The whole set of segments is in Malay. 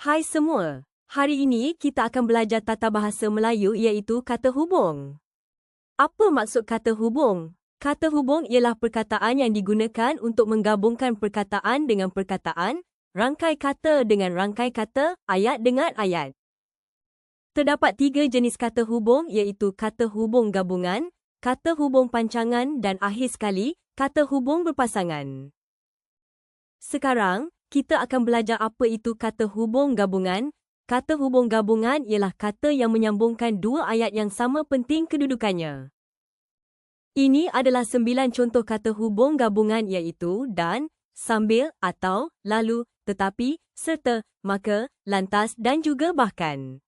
Hai semua. Hari ini kita akan belajar tata bahasa Melayu iaitu kata hubung. Apa maksud kata hubung? Kata hubung ialah perkataan yang digunakan untuk menggabungkan perkataan dengan perkataan, rangkai kata dengan rangkai kata, ayat dengan ayat. Terdapat tiga jenis kata hubung iaitu kata hubung gabungan, kata hubung pancangan dan akhir sekali, kata hubung berpasangan. Sekarang, kita akan belajar apa itu kata hubung gabungan. Kata hubung gabungan ialah kata yang menyambungkan dua ayat yang sama penting kedudukannya. Ini adalah sembilan contoh kata hubung gabungan iaitu dan, sambil atau, lalu, tetapi, serta, maka, lantas dan juga bahkan.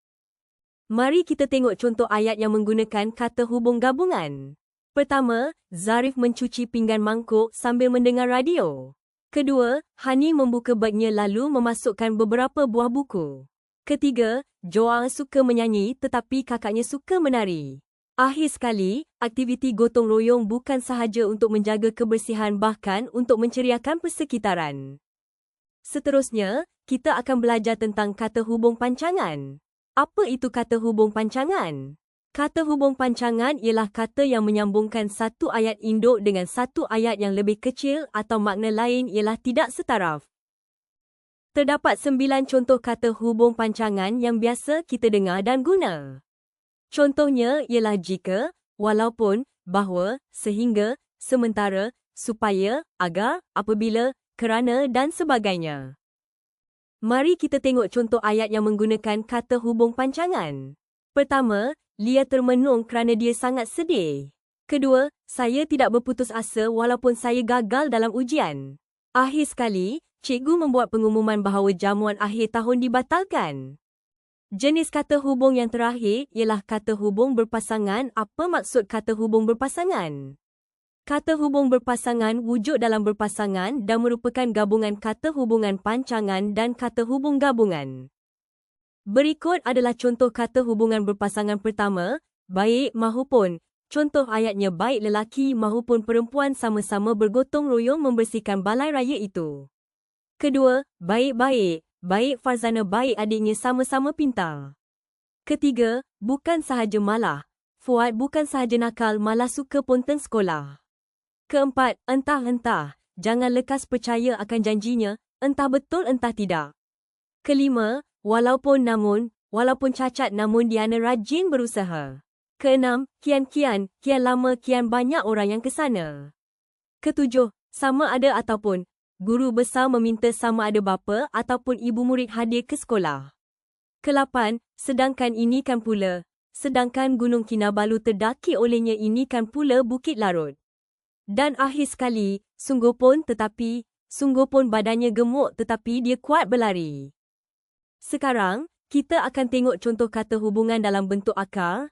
Mari kita tengok contoh ayat yang menggunakan kata hubung gabungan. Pertama, Zarif mencuci pinggan mangkuk sambil mendengar radio. Kedua, Hani membuka bagnya lalu memasukkan beberapa buah buku. Ketiga, Joang suka menyanyi tetapi kakaknya suka menari. Akhir sekali, aktiviti gotong royong bukan sahaja untuk menjaga kebersihan bahkan untuk menceriakan persekitaran. Seterusnya, kita akan belajar tentang kata hubung pancangan. Apa itu kata hubung pancangan? Kata hubung pancangan ialah kata yang menyambungkan satu ayat induk dengan satu ayat yang lebih kecil atau makna lain ialah tidak setaraf. Terdapat sembilan contoh kata hubung pancangan yang biasa kita dengar dan guna. Contohnya ialah jika, walaupun, bahawa, sehingga, sementara, supaya, agar, apabila, kerana dan sebagainya. Mari kita tengok contoh ayat yang menggunakan kata hubung pancangan. Pertama, Lia termenung kerana dia sangat sedih. Kedua, saya tidak berputus asa walaupun saya gagal dalam ujian. Akhir sekali, cikgu membuat pengumuman bahawa jamuan akhir tahun dibatalkan. Jenis kata hubung yang terakhir ialah kata hubung berpasangan. Apa maksud kata hubung berpasangan? Kata hubung berpasangan wujud dalam berpasangan dan merupakan gabungan kata hubungan pancangan dan kata hubung gabungan. Berikut adalah contoh kata hubungan berpasangan pertama, baik mahupun. Contoh ayatnya baik lelaki mahupun perempuan sama-sama bergotong royong membersihkan balai raya itu. Kedua, baik-baik. Baik Farzana baik adiknya sama-sama pintar. Ketiga, bukan sahaja malah. Fuad bukan sahaja nakal malah suka ponten sekolah. Keempat, entah-entah. Jangan lekas percaya akan janjinya, entah betul entah tidak. Kelima, Walaupun namun, walaupun cacat namun Diana rajin berusaha. Keenam, kian-kian, kian lama kian banyak orang yang ke sana. Ketujuh, sama ada ataupun, guru besar meminta sama ada bapa ataupun ibu murid hadir ke sekolah. Kelapan, sedangkan ini kan pula, sedangkan Gunung Kinabalu terdaki olehnya ini kan pula Bukit Larut. Dan akhir sekali, sungguh pun tetapi, sungguh pun badannya gemuk tetapi dia kuat berlari. Sekarang, kita akan tengok contoh kata hubungan dalam bentuk akar.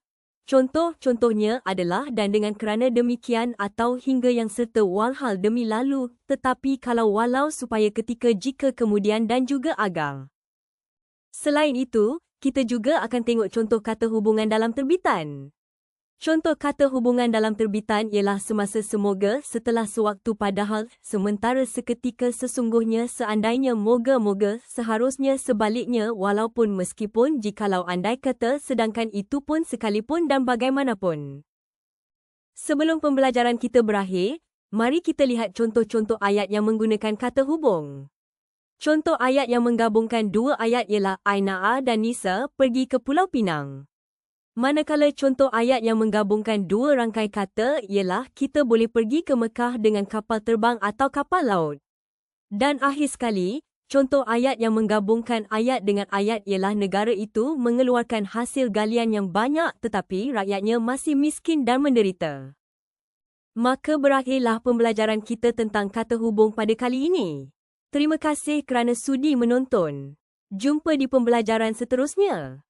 Contoh-contohnya adalah dan dengan kerana demikian atau hingga yang serta walhal demi lalu, tetapi kalau walau supaya ketika jika kemudian dan juga agar. Selain itu, kita juga akan tengok contoh kata hubungan dalam terbitan. Contoh kata hubungan dalam terbitan ialah semasa semoga setelah sewaktu padahal sementara seketika sesungguhnya seandainya moga-moga seharusnya sebaliknya walaupun meskipun jikalau andai kata sedangkan itu pun sekalipun dan bagaimanapun. Sebelum pembelajaran kita berakhir, mari kita lihat contoh-contoh ayat yang menggunakan kata hubung. Contoh ayat yang menggabungkan dua ayat ialah Aina'a dan Nisa pergi ke Pulau Pinang. Manakala contoh ayat yang menggabungkan dua rangkai kata ialah kita boleh pergi ke Mekah dengan kapal terbang atau kapal laut. Dan akhir sekali, contoh ayat yang menggabungkan ayat dengan ayat ialah negara itu mengeluarkan hasil galian yang banyak tetapi rakyatnya masih miskin dan menderita. Maka berakhirlah pembelajaran kita tentang kata hubung pada kali ini. Terima kasih kerana sudi menonton. Jumpa di pembelajaran seterusnya.